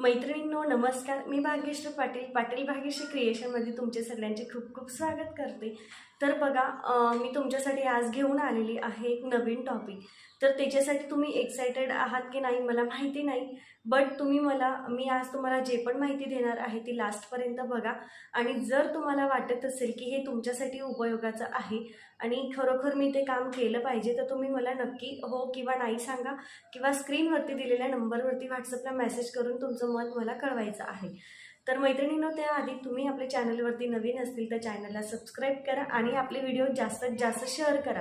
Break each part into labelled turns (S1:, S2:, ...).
S1: मैत्रिणींनो नमस्कार. मी भाग्यश्री पाटील पाटील भाग्यश्री क्रिएशनमध्ये तुमचे सगळ्यांचे खूप खूप स्वागत करते. तर बघा मी तुमच्यासाठी आज घेऊन आलेली आहे एक नवीन टॉपिक तर त्याच्यासाठी तुम्ही एक्सायटेड आहात की नाही मला माहिती नाही. बट तुम्ही मला मी आज तुम्हाला जे पण माहिती देणार आहे ती लास्टपर्यंत बघा. आणि जर तुम्हाला वाटत असेल की हे तुमच्यासाठी उपयोगाचं आहे आणि खरोखर मी ते काम केलं पाहिजे तर तुम्ही मला नक्की हो किंवा नाही सांगा किंवा स्क्रीनवरती दिलेल्या नंबरवरती व्हॉट्सअपला मेसेज करून तुमचं मत मला कळवायचं आहे. तर मैत्रिणींनो त्याआधी तुम्ही आपल्या चॅनलवरती नवीन असतील तर चॅनलला सबस्क्राईब करा आणि आपले व्हिडिओ जास्तीत जास्त शेअर करा.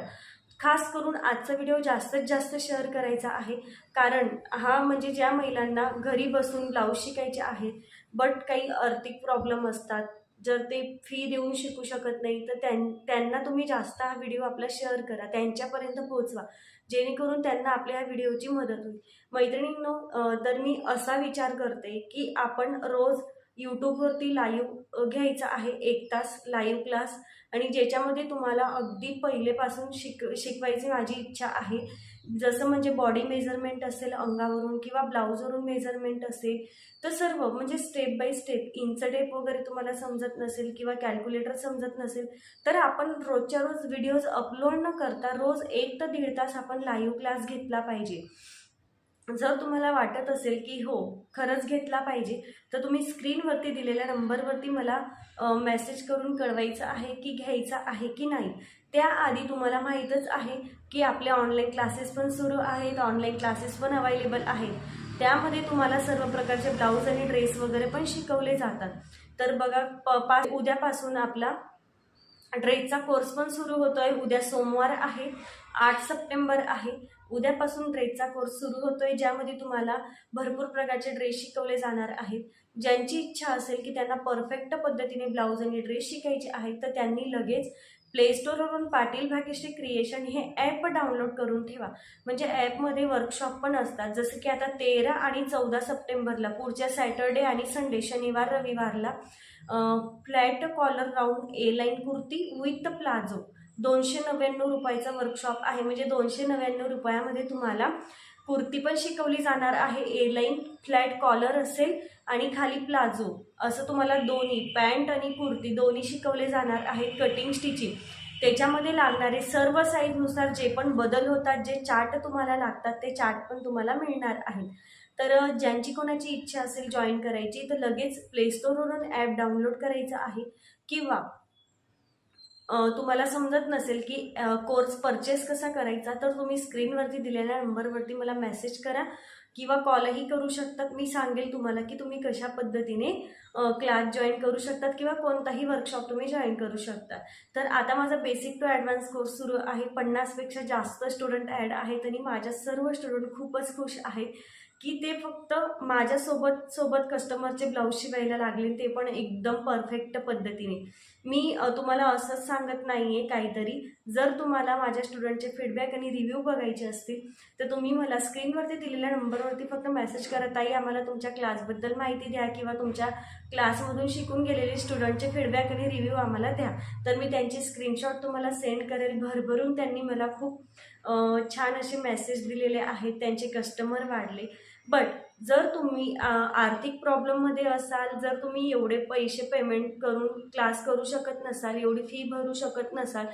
S1: खास करून आजचा व्हिडिओ जास्तीत जास्त शेअर करायचा आहे. कारण हा म्हणजे ज्या महिलांना घरी बसून ब्लाऊज शिकायचे आहेत बट काही आर्थिक प्रॉब्लेम असतात. जर ते फी देऊन शिकू शकत नाही तर त्यां त्यांना तुम्ही जास्त हा व्हिडिओ आपला शेअर करा. त्यांच्यापर्यंत पोहोचवा. जेणेकरून त्यांना आपल्या ह्या व्हिडिओची मदत होईल. मैत्रिणींनो तर मी असा विचार करते की आपण रोज यूट्यूबवरती लाईव्ह घ्यायचा आहे. एक तास लाईव्ह क्लास आणि ज्याच्यामध्ये तुम्हाला अगदी पहिलेपासून शिक शिकवायची माझी इच्छा आहे. जसं म्हणजे बॉडी मेजरमेंट असेल अंगावरून किंवा ब्लाऊजवरून मेजरमेंट असेल तर सर्व म्हणजे step by step inch tape वगैरे तुम्हाला समजत नसेल किंवा कॅल्क्युलेटर समजत नसेल तर आपण रोजच्या रोज व्हिडिओज अपलोड न करता रोज एक तर दीड तास आपण लाईव्ह क्लास घेतला पाहिजे. जर तुम्हाला वाटत असेल की हो खरंच घेतला पाहिजे तर तुम्ही स्क्रीनवरती दिलेल्या नंबरवरती मला मेसेज करून कळवायचं आहे की घ्यायचा आहे की नाही त्याआधी तुम्हाला माहीतच आहे की आपले ऑनलाईन क्लासेस पण सुरू आहेत ऑनलाईन क्लासेस पण अवेलेबल आहेत. त्यामध्ये तुम्हाला सर्व प्रकारचे ब्लाऊज आणि ड्रेस वगैरे पण शिकवले जातात. तर बघा प पा उद्यापासून आपला ड्रेसचा कोर्स पण सुरू होतोय. उद्या सोमवार आहे. आठ सप्टेंबर आहे. उद्यापासून ड्रेसचा कोर्स सुरू होतोय ज्यामध्ये तुम्हाला भरपूर प्रकारचे ड्रेस शिकवले जाणार आहेत. ज्यांची इच्छा असेल की त्यांना परफेक्ट पद्धतीने ब्लाऊज आणि ड्रेस शिकायचे आहेत तर त्यांनी लगेच प्ले स्टोरवरून पाटील भाग्यश्री क्रिएशन हे ॲप डाउनलोड करून ठेवा. म्हणजे ॲपमध्ये वर्कशॉप पण असतात. जसं की आता तेरा आणि चौदा सप्टेंबरला पुढच्या सॅटर्डे आणि संडे शनिवार रविवारला flat collar round A line kurti with palazzo दोनशे नव्याण्णव रुपयाचा वर्कशॉप आहे. म्हणजे दोनशे नव्याण्णव रुपयामध्ये तुम्हाला कुर्ती पण शिकवली जाणार आहे. ए लाईन फ्लॅट कॉलर असेल आणि खाली प्लाझो असं तुम्हाला दोन्ही पॅन्ट आणि कुर्ती दोन्ही शिकवले जाणार आहेत कटिंग स्टिचिंग त्याच्यामध्ये लागणारे सर्व साईजनुसार जे पण बदल होतात जे चार्ट तुम्हाला लागतात ते चार्ट पण तुम्हाला मिळणार आहेत. तर ज्यांची कोणाची इच्छा असेल जॉईन करायची तर लगेच प्लेस्टोरवरून ॲप डाउनलोड करायचं आहे. किंवा तुम्हाला समजत नसेल की कोर्स परचेस कसा करायचा तर तुम्ही स्क्रीनवरती दिलेल्या नंबरवरती मला मेसेज करा. किंवा कॉलही करू शकतात. मी सांगेल तुम्हाला की तुम्ही कशा पद्धतीने क्लास जॉईन करू शकतात किंवा कोणताही वर्कशॉप तुम्ही जॉईन करू शकता तर आता माझा बेसिक टू ॲडव्हान्स कोर्स सुरू आहे. पन्नासपेक्षा जास्त स्टुडंट ॲड आहेत आणि माझ्या सर्व स्टुडंट खूपच खुश आहेत की ते फक्त माझ्यासोबत सोबत कस्टमरचे ब्लाऊज शिवायला लागले ते पण एकदम परफेक्ट पद्धतीने. मी तुम्हाला असंच सांगत नाही आहे काहीतरी. जर तुम्हाला माझ्या स्टुडंटचे फीडबॅक आणि रिव्ह्यू बघायचे असतील तर तुम्ही मला स्क्रीनवरती दिलेल्या नंबरवरती फक्त मेसेज करत ताई आम्हाला तुमच्या क्लासबद्दल माहिती द्या किंवा तुमच्या क्लासमधून शिकून गेलेले स्टुडंटचे फीडबॅक आणि रिव्ह्यू आम्हाला द्या. तर मी त्यांची स्क्रीनशॉट तुम्हाला सेंड करेल. भरभरून त्यांनी मला खूप छान असे मेसेज दिलेले आहेत. त्यांचे कस्टमर वाढले. बट जर तुम्ही आर्थिक प्रॉब्लेममध्ये असाल जर तुम्ही एवढे पैसे पेमेंट करून क्लास करू शकत नसाल एवढी फी भरू शकत नसाल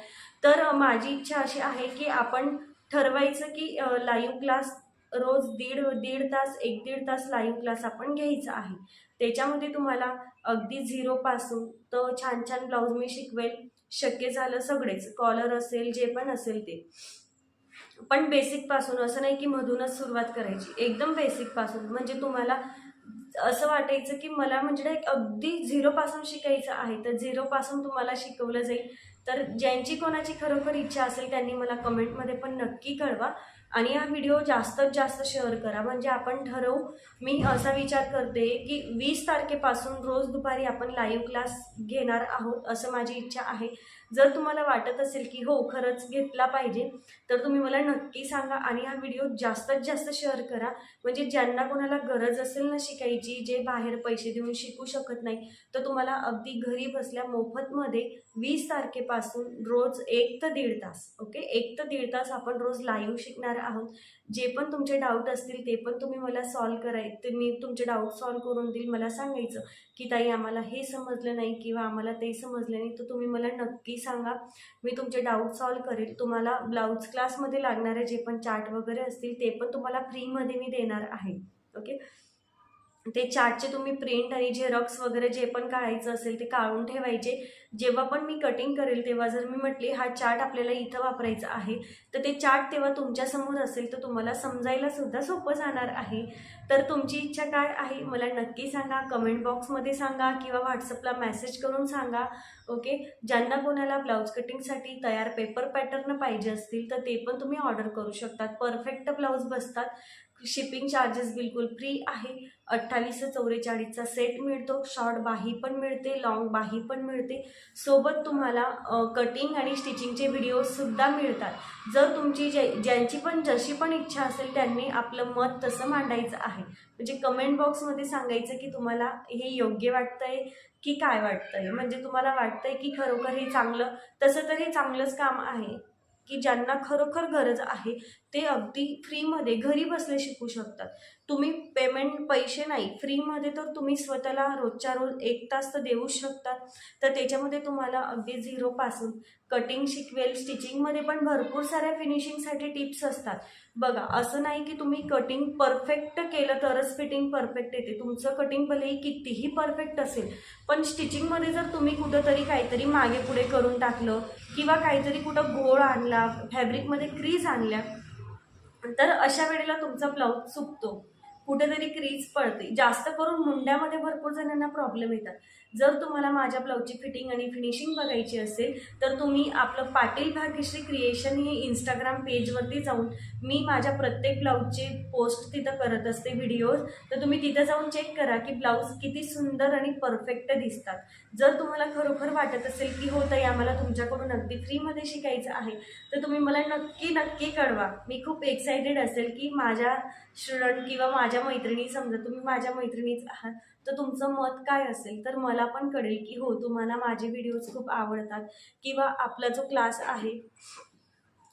S1: तर माझी इच्छा अशी आहे की आपण ठरवायचं की लाईव्ह क्लास रोज दीड दीड तास एक दीड तास लाईव्ह क्लास आपण घ्यायचा आहे. त्याच्यामध्ये तुम्हाला अगदी झिरोपासून तर छान छान ब्लाऊज मी शिकवेल शक्य झालं सगळेच कॉलर असेल जे पण असेल ते. पण बेसिकपासून असं नाही की मधूनच सुरुवात करायची. एकदम बेसिकपासून म्हणजे तुम्हाला असं वाटायचं की मला म्हणजे ना अगदी झिरोपासून शिकायचं आहे तर झिरोपासून तुम्हाला शिकवलं जाईल. तर ज्यांची कोणाची खरोखर इच्छा असेल त्यांनी मला कमेंटमध्ये पण नक्की कळवा. आणि हा व्हिडिओ जास्तीत जास्त शेअर करा. म्हणजे आपण ठरवू मी असा विचार करते की वीस तारखेपासून रोज दुपारी आपण लाईव्ह क्लास घेणार आहोत असं माझी इच्छा आहे. जर तुम्हाला वाटत असेल की हो खरंच घेतला पाहिजे तर तुम्ही मला नक्की सांगा आणि हा व्हिडिओ जास्तीत जास्त शेअर करा. म्हणजे ज्यांना कोणाला गरज असेल ना शिकायची जे बाहेर पैसे देऊन शिकू शकत नाही तर तुम्हाला अगदी घरी बसल्या मोफतमध्ये वीस तारखेपासून रोज एक ते दीड तास ओके? एक ते दीड तास आपण रोज लाईव्ह शिकणार आहोत. जे पण तुमचे डाऊट असतील ते पण तुम्ही मला सॉल्व कराय ते मी तुमचे डाऊट सॉल्व करून देईल मला सांगायचं की ताई आम्हाला हे समजलं नाही किंवा आम्हाला ते समजलं नाही तर तुम्ही मला नक्की सांगा. मी तुमचे डाऊट सॉल्व करेल. तुम्हाला ब्लाऊज क्लासमध्ये लागणारे जे पण चार्ट वगैरे असतील ते पण तुम्हाला फ्रीमध्ये मी देणार आहे. ओके ते चार्टचे तुम्ही प्रिंट आणि झेरॉक्स वगैरे जे पण काढायचं असेल ते काढून ठेवायचे. जेव्हा पण मी कटिंग करेल तेव्हा जर मी म्हटले हा चार्ट आपल्याला इथं वापरायचा आहे तर ते चार्ट तेव्हा तुमच्यासमोर असेल तर तुम्हाला समजायला सुद्धा सोपं जाणार आहे. तर तुमची इच्छा काय आहे? मला नक्की सांगा. कमेंट बॉक्समध्ये सांगा किंवा व्हॉट्सअपला मेसेज करून सांगा. ओके ज्यांना कोणाला ब्लाऊज कटिंगसाठी तयार पेपर पॅटर्न पाहिजे असतील तर ते पण तुम्ही ऑर्डर करू शकतात. परफेक्ट ब्लाऊज बसतात. शिपिंग चार्जेस बिलकुल फ्री आहे. अठ्ठावीस चौवेचाळीसचा सेट मिळतो. शॉर्ट बाही पण मिळते लॉंग बाही पण मिळते. सोबत तुम्हाला कटिंग आणि स्टिचिंगचे व्हिडिओसुद्धा मिळतात. जर तुमची जे ज्यांची पण जशी पण इच्छा असेल त्यांनी आपलं मत तसं मांडायचं आहे. म्हणजे कमेंट बॉक्समध्ये सांगायचं की तुम्हाला हे योग्य वाटतंय की काय वाटतंय? म्हणजे तुम्हाला वाटतंय की खरोखर हे चांगलं तसं तर हे चांगलंच काम आहे. की ज्यांना खरोखर गरज आहे ते अगदी फ्रीमध्ये घरी बसले शिकू शकतात. तुम्ही पेमेंट पैसे नाही फ्रीमध्ये तर तुम्ही स्वतःला रोजच्या रोज एक तास तर देऊच शकतात. तर त्याच्यामध्ये तुम्हाला अगदी झिरोपासून कटिंग शिकवेल स्टिचिंगमध्ये पण भरपूर साऱ्या फिनिशिंगसाठी टिप्स असतात. बघा असं नाही की तुम्ही कटिंग परफेक्ट केलं तरच फिटिंग परफेक्ट येते. तुमचं कटिंग भलेही कितीही परफेक्ट असेल पण स्टिचिंगमध्ये जर तुम्ही कुठंतरी काहीतरी मागे पुढे करून टाकलं किंवा काहीतरी कुठं घोळ आणला फॅब्रिकमध्ये क्रीज आणल्या तर अशा वेळेला तुमचा ब्लाऊज चुकतो कुठेतरी क्रीज पडते जास्त करून मुंड्यामध्ये भरपूर जणांना प्रॉब्लेम येतात. जर तुम्हाला माझ्या ब्लाऊजची फिटिंग आणि फिनिशिंग बघायची असेल तर तुम्ही आपलं पाटील भाग्यश्री क्रिएशन हे इंस्टाग्राम पेजवरती जाऊन मी माझ्या प्रत्येक ब्लाऊजचे पोस्ट तिथं करत असते व्हिडिओज तर तुम्ही तिथं जाऊन चेक करा की ब्लाऊज किती सुंदर आणि परफेक्ट दिसतात. जर तुम्हाला खरोखर वाटत असेल की हो ताई आम्हाला तुमच्याकडून अगदी फ्रीमध्ये शिकायचं आहे तर तुम्ही मला नक्की नक्की कळवा. मी खूप एक्सायटेड असेल की माझ्या स्टुडंट किंवा माझ्या माझ्या मैत्रिणी समजा तुम्ही माझ्या मैत्रिणीच आहात तर तुमचं मत काय असेल? तर मला पण कळेल की हो तुम्हाला माझे व्हिडिओज खूप आवडतात किंवा आपला जो क्लास आहे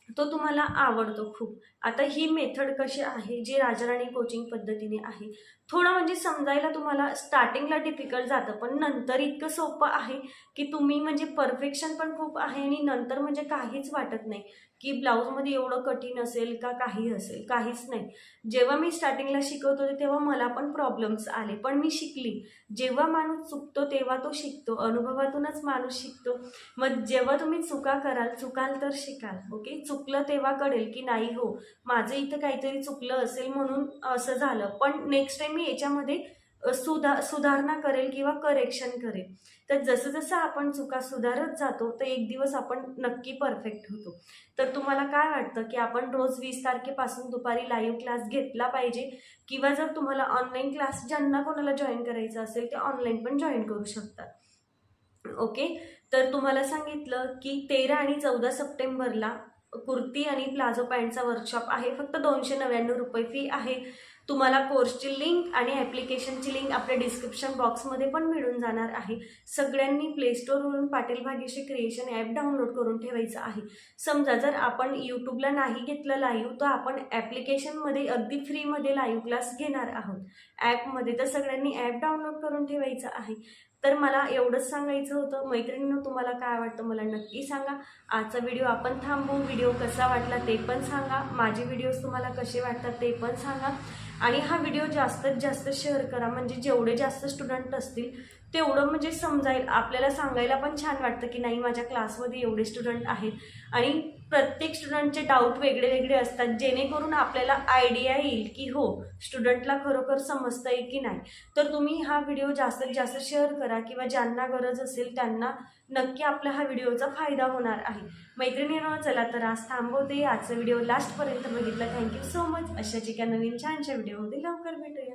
S1: तो तुम्हाला आवडतो खूप. आता ही मेथड कशी आहे जी राजाराणी कोचिंग पद्धतीने आहे? थोडं म्हणजे समजायला तुम्हाला स्टार्टिंगला डिफिकल्ट जातं पण नंतर इतकं सोपं आहे की तुम्ही म्हणजे परफेक्शन पण खूप आहे आणि नंतर म्हणजे काहीच वाटत नाही. की ब्लाऊजमध्ये एवढं कठीण असेल का काही असेल काहीच नाही. जेव्हा मी स्टार्टिंगला शिकवत होते तेव्हा मला पण प्रॉब्लेम्स आले. पण मी शिकली. जेव्हा माणूस चुकतो तेव्हा तो शिकतो. अनुभवातूनच माणूस शिकतो. मग जेव्हा तुम्ही चुका कराल चुकाल तर शिकाल ओके चुकलं तेव्हा कळेल की नाही हो माझं इथं काहीतरी चुकलं असेल म्हणून असं झालं. पण नेक्स्ट टाईम मी याच्यामध्ये सुधा सुधारणा करेल किंवा करेक्शन करेल. तर जसं जसं आपण चुका सुधारत जातो तर एक दिवस आपण नक्की परफेक्ट होतो. तर तुम्हाला काय वाटतं की आपण रोज वीस तारखेपासून दुपारी लाईव्ह क्लास घेतला पाहिजे? किंवा जर तुम्हाला ऑनलाईन क्लास ज्यांना कोणाला जॉईन करायचं असेल ते ऑनलाईन पण जॉईन करू शकतात. ओके तर तुम्हाला सांगितलं की तेरा आणि चौदा सप्टेंबरला कुर्ती आणि प्लाझो पॅन्टचा वर्कशॉप आहे. फक्त दोनशे नव्याण्णव रुपये फी आहे. तुम्हाला कोर्सची लिंक आणि ॲप्लिकेशनची लिंक आपल्या डिस्क्रिप्शन बॉक्समध्ये पण मिळून जाणार आहे. सगळ्यांनी प्लेस्टोरवरून Patil Bhagyashree creation app download करून ठेवायचं आहे. समजा जर आपण यूट्यूबला नाही घेतलं लाईव्ह तर आपण ॲप्लिकेशनमध्ये अगदी फ्रीमध्ये लाईव्ह क्लास घेणार आहोत. ॲपमध्ये तर सगळ्यांनी ॲप डाउनलोड करून ठेवायचं आहे. तर मला एवढंच सांगायचं होतं. मैत्रिणीनं तुम्हाला काय वाटतं मला नक्की सांगा. आजचा व्हिडिओ आपण थांबू व्हिडिओ कसा वाटला ते पण सांगा. माझे व्हिडिओज तुम्हाला कसे वाटतात ते पण सांगा. आणि हा व्हिडिओ जास्तीत जास्त शेअर करा. म्हणजे जेवढे जास्त स्टुडंट असतील तेवढं म्हणजे समजाईल. आपल्याला सांगायला पण छान वाटतं की नाही माझ्या क्लासमध्ये एवढे स्टुडंट आहेत. आणि प्रत्येक स्टुडंटचे डाऊट वेगळे वेगळे असतात. जेणेकरून आपल्याला आयडिया येईल की हो स्टुडंटला खरोखर समजतं आहे की नाही. तर तुम्ही हा व्हिडिओ जास्तीत जास्त शेअर करा किंवा ज्यांना गरज असेल त्यांना नक्की आपल्या हा व्हिडिओचा फायदा होणार आहे. मैत्रिणींना हो, चला तर आज थांबवते. आजचा व्हिडिओ लास्टपर्यंत बघितला. थँक्यू सो मच अशाच एका नवीन छानशा व्हिडिओमध्ये लवकर भेटूया.